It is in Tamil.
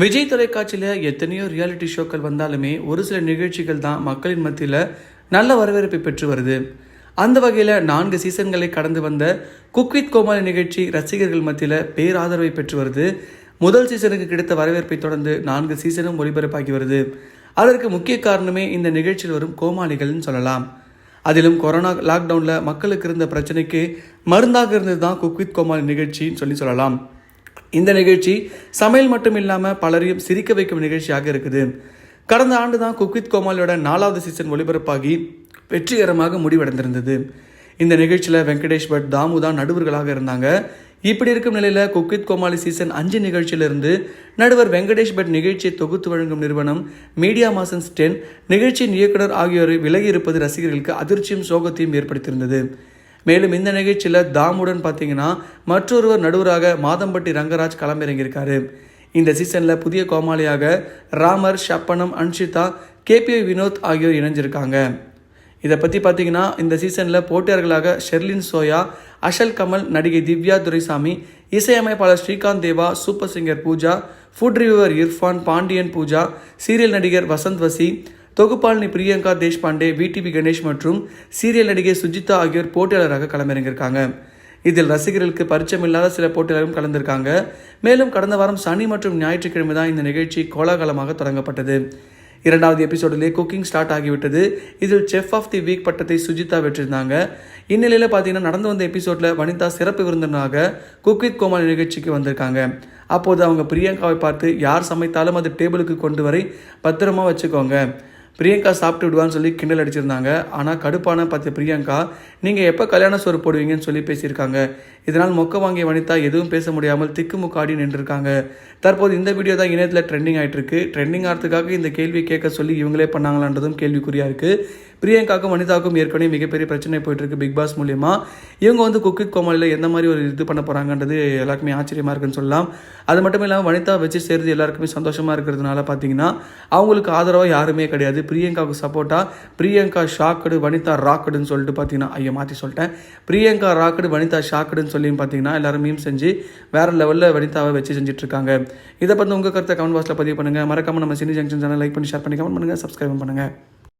விஜய் தொலைக்காட்சியில் எத்தனையோ ரியாலிட்டி ஷோக்கள் வந்தாலுமே ஒரு சில நிகழ்ச்சிகள் தான் மக்களின் மத்தியில் நல்ல வரவேற்பை பெற்று வருது. அந்த வகையில் நான்கு சீசன்களை கடந்து வந்த குக் வித் கோமாளி நிகழ்ச்சி ரசிகர்கள் மத்தியில் பேராதரவை பெற்று வருது. முதல் சீசனுக்கு கிடைத்த வரவேற்பை தொடர்ந்து நான்கு சீசனும் ஒளிபரப்பாகி வருது. அதற்கு முக்கிய காரணமே இந்த நிகழ்ச்சியில் வரும் கோமாளிகள்னு சொல்லலாம். அதிலும் கொரோனா லாக்டவுனில் மக்களுக்கு இருந்த பிரச்சனைக்கு மருந்தாக இருந்தது தான் குக் வித் கோமாளி நிகழ்ச்சின்னு சொல்லி சொல்லலாம். இந்த நிகழ்ச்சி சமையல் மட்டும் இல்லாமல் பலரையும் சிரிக்க வைக்கும் நிகழ்ச்சியாக இருக்குது. கடந்த ஆண்டு தான் குக்வித் கோமாலியோட நாலாவது சீசன் ஒளிபரப்பாகி வெற்றிகரமாக முடிவடைந்திருந்தது. இந்த நிகழ்ச்சியில் வெங்கடேஷ் பட் தாமு தான் நடுவர்களாக இருந்தாங்க. இப்படி இருக்கும் நிலையில் குக்வித் கோமாளி சீசன் அஞ்சு நிகழ்ச்சியிலிருந்து நடுவர் வெங்கடேஷ் பட் நிகழ்ச்சியை தொகுத்து வழங்கும் நிறுவனம் மீடியா மாசன்ஸ் டென் நிகழ்ச்சியின் இயக்குனர் ஆகியோரை விலகி இருப்பது ரசிகர்களுக்கு அதிர்ச்சியும் சோகத்தையும் ஏற்படுத்தியிருந்தது. மேலும் இந்த நிகழ்ச்சியில் தாமுடன் பார்த்தீங்கன்னா மற்றொருவர் நடுவராக மாதம்பட்டி ரங்கராஜ் களமிறங்கியிருக்காரு. இந்த சீசனில் புதிய கோமாளியாக ராமர் ஷப்பனம் அன்ஷிதா கேபிஐ வினோத் ஆகியோர் இணைஞ்சிருக்காங்க. இதை பற்றி பார்த்தீங்கன்னா இந்த சீசனில் போட்டியாளர்களாக ஷெர்லின் சோயா அஷல் கமல் நடிகை திவ்யா துரைசாமி இசையமைப்பாளர் Srikanth Deva super singer Pooja food reviewer Irfan Pandian Pooja serial நடிகர் வசந்த் வசி தொகுப்பாளினி பிரியங்கா தேஷ்பாண்டே விடிவி கணேஷ் மற்றும் சீரியல் நடிகை சுஜிதா ஆகியோர் போட்டியாளராக களமிறங்கியிருக்காங்க. இதில் ரசிகர்களுக்கு பரிச்சயமில்லாத சில போட்டியாளரும் கலந்திருக்காங்க. மேலும் கடந்த வாரம் சனி மற்றும் ஞாயிற்றுக்கிழமை தான் இந்த நிகழ்ச்சி கோலாகலமாக தொடங்கப்பட்டது. இரண்டாவது எபிசோடிலே குக்கிங் ஸ்டார்ட் ஆகிவிட்டது. இதில் செஃப் ஆஃப் தி வீக் பட்டத்தை சுஜிதா வெற்றிருந்தாங்க இந்நிலையில் பார்த்தீங்கன்னா நடந்து வந்த எபிசோடில் வனிதா சிறப்பு விருந்தினராக குக் வித் கோமாளி நிகழ்ச்சிக்கு வந்திருக்காங்க. அப்போது அவங்க பிரியங்காவை பார்த்து யார் சமைத்தாலும் அது டேபிளுக்கு கொண்டு வரை பத்திரமா வச்சுக்கோங்க. பிரியங்கா சாப்பிட்டு விடுவான்னு சொல்லி கிண்டல் அடிச்சிருந்தாங்க. ஆனால் கடுப்பான பார்த்த பிரியங்கா நீங்கள் எப்போ கல்யாண சோறு போடுவீங்கன்னு சொல்லி பேசியிருக்காங்க. இதனால் மொக்க வாங்கிய வனிதா எதுவும் பேச முடியாமல் திக்குமுக்காடி நின்றுருக்காங்க. தற்போது இந்த வீடியோ தான் இணையத்தில் ட்ரெண்டிங் ஆகிட்டு இருக்கு ட்ரெண்டிங் ஆகிறதுக்காக இந்த கேள்வி கேட்க சொல்லி இவங்களே பண்ணாங்களான்றதும் கேள்விக்குறியாக இருக்குது பிரியங்காக்கும் வனிதாவுக்கும் ஏற்கனவே மிகப்பெரிய பிரச்சனை போயிட்டுருக்கு பிக் பாஸ் மூலியமாக இவங்க வந்து குக் கோமாளியில் எந்த மாதிரி ஒரு இது பண்ண போகிறாங்கன்றது எல்லாருக்குமே ஆச்சரியமாக இருக்குன்னு சொல்லலாம். அது மட்டும் இல்லாமல் வனிதா வச்சு சேர்ந்து எல்லாருக்குமே சந்தோஷமாக இருக்கிறதுனால பார்த்தீங்கன்னா அவங்களுக்கு ஆதரவாக யாருமே கிடையாது. பிரியங்காவுக்கு சப்போர்ட்டாக பிரியங்கா ஷாக்கடு வனிதா ராக்கடுன்னு சொல்லிட்டு பார்த்தீங்கன்னா ஐயோ மாற்றி சொல்லிட்டேன். பிரியங்கா ராக்கடு வனிதா ஷாக்கடுன்னு சொல்லியும் பார்த்தீங்கன்னா எல்லாரும் மீம் செஞ்சு வேற லெவலில் வனிதாவை வச்சு செஞ்சுட்டு இருக்காங்க இதை பற்றி உங்கள் கருத்தை கமெண்ட் பாக்ஸில் பதிவு பண்ணுங்கள் மறக்காம நம்ம சினி ஜங்ஷன் சேனல் லைக் பண்ணி ஷேர் பண்ணி கமெண்ட் பண்ணுங்கள் சப்ஸ்கிரைப் பண்ணுங்கள்